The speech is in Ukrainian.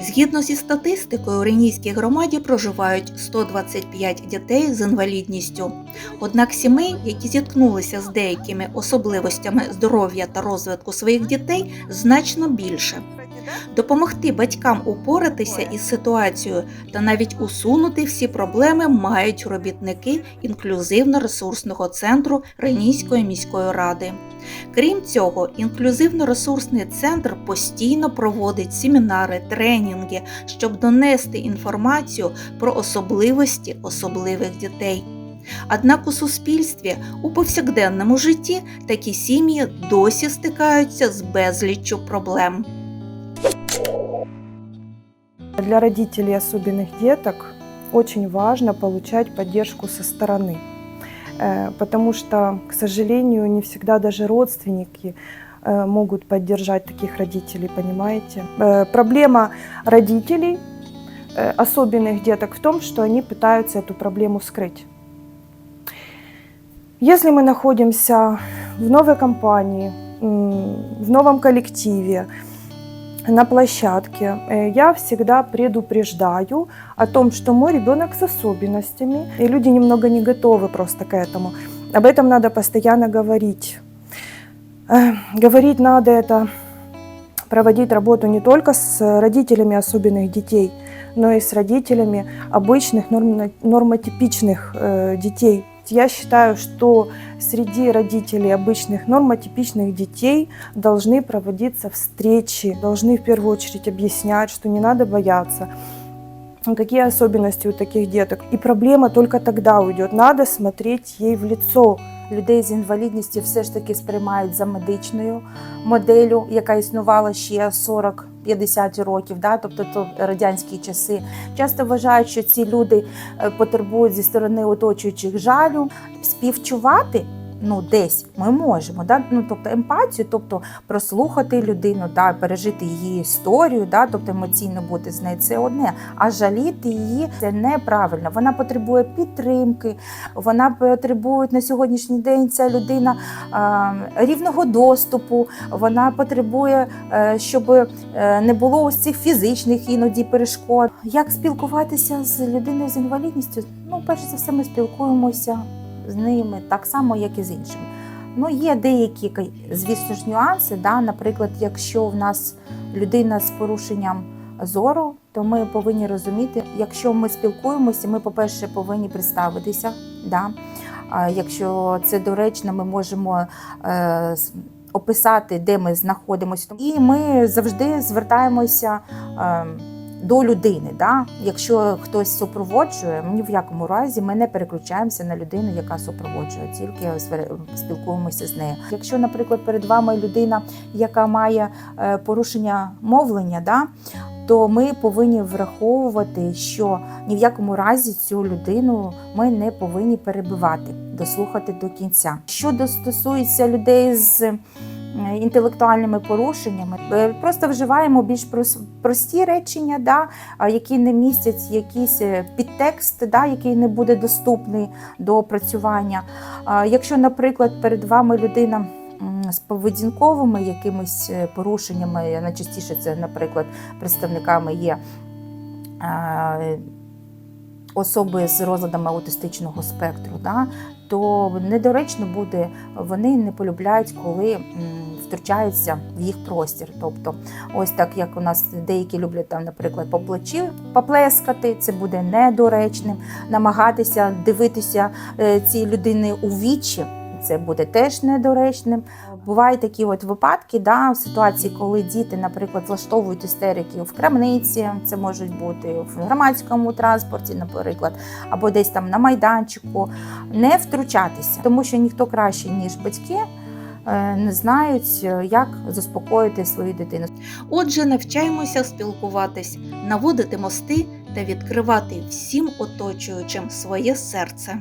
Згідно зі статистикою, у Ренійській громаді проживають 125 дітей з інвалідністю. Однак сімей, які зіткнулися з деякими особливостями здоров'я та розвитку своїх дітей, значно більше. Допомогти батькам упоратися із ситуацією та навіть усунути всі проблеми мають робітники інклюзивно-ресурсного центру Ренійської міської ради. Крім цього, інклюзивно-ресурсний центр постійно проводить семінари, тренінги, щоб донести інформацію про особливості особливих дітей. Однак у суспільстві у повсякденному житті такі сім'ї досі стикаються з безліччю проблем. Для родителей особенных деток очень важно получать поддержку со стороны, Э, потому что, к сожалению, не всегда даже родственники э, могут поддержать таких родителей, понимаете? Э, Проблема родителей, особенных деток, в том, что они пытаются эту проблему скрыть. Если мы находимся в новой компании, в новом коллективе, на площадке, э, я всегда предупреждаю о том, что мой ребенок с особенностями, и люди немного не готовы просто к этому. Об этом надо постоянно говорить. Э, Говорить надо это, проводить работу не только с родителями особенных детей, но и с родителями обычных норм- нормотипичных э, детей. Я считаю, что среди родителей обычных нормотипичных детей должны проводиться встречи, должны в первую очередь объяснять, что не надо бояться, какие особенности у таких деток. И проблема только тогда уйдет. Надо смотреть ей в лицо. людей з інвалідністю все ж таки сприймають за медичною моделлю, яка існувала ще 40-50 років, да? тобто то радянські часи. Часто вважають, що ці люди е, потребують зі сторони оточуючих жалю, співчувати. Ну, десь ми можемо, да? ну, тобто емпатію, тобто прослухати людину, да? пережити її історію, да? тобто емоційно бути з нею це одне, а жаліти її це неправильно. Вона потребує підтримки, вона потребує на сьогоднішній день ця людина е, рівного доступу. Вона потребує, е, щоб е, не було ось цих фізичних іноді перешкод. Як спілкуватися з людиною з інвалідністю? Ну, перш за все, ми спілкуємося з ними так само, як і з іншими. Ну, є деякі, звісно ж, нюанси. Да? Наприклад, якщо в нас людина з порушенням зору, то ми повинні розуміти, якщо ми спілкуємося, ми, по-перше, повинні представитися. Да? Якщо це доречно, ми можемо е, описати, де ми знаходимося. І ми завжди звертаємося е, до людини. Да? Якщо хтось супроводжує, ні в якому разі ми не переключаємося на людину, яка супроводжує, тільки спілкуємося з нею. Якщо, наприклад, перед вами людина, яка має е, порушення мовлення, да? то ми повинні враховувати, що ні в якому разі цю людину ми не повинні перебивати, дослухати до кінця. Що стосується людей з інтелектуальними порушеннями, е, просто вживаємо більш прості речення, да, які не містять якийсь е, підтекст, да, який не буде доступний до опрацювання. Якщо, наприклад, перед вами людина з поведінковими якимись е, порушеннями, найчастіше це, наприклад, представниками є е, особи з розладами аутистичного спектру, да, то недоречно буде, вони не полюбляють, коли втручаються в їх простір. Тобто, ось так як у нас деякі люблять там, наприклад, по плечі поплескати, це буде недоречним, намагатися дивитися е, цій людини у вічі. Це буде теж недоречним. Бувають такі от випадки, да, ситуації, коли діти, наприклад, влаштовують істерики в крамниці, це можуть бути в громадському транспорті, наприклад, або десь там на майданчику. Не втручатися, тому що ніхто краще, ніж батьки, е, не знають, е, як заспокоїти свою дитину. Отже, навчаємося спілкуватись, наводити мости та відкривати всім оточуючим своє серце.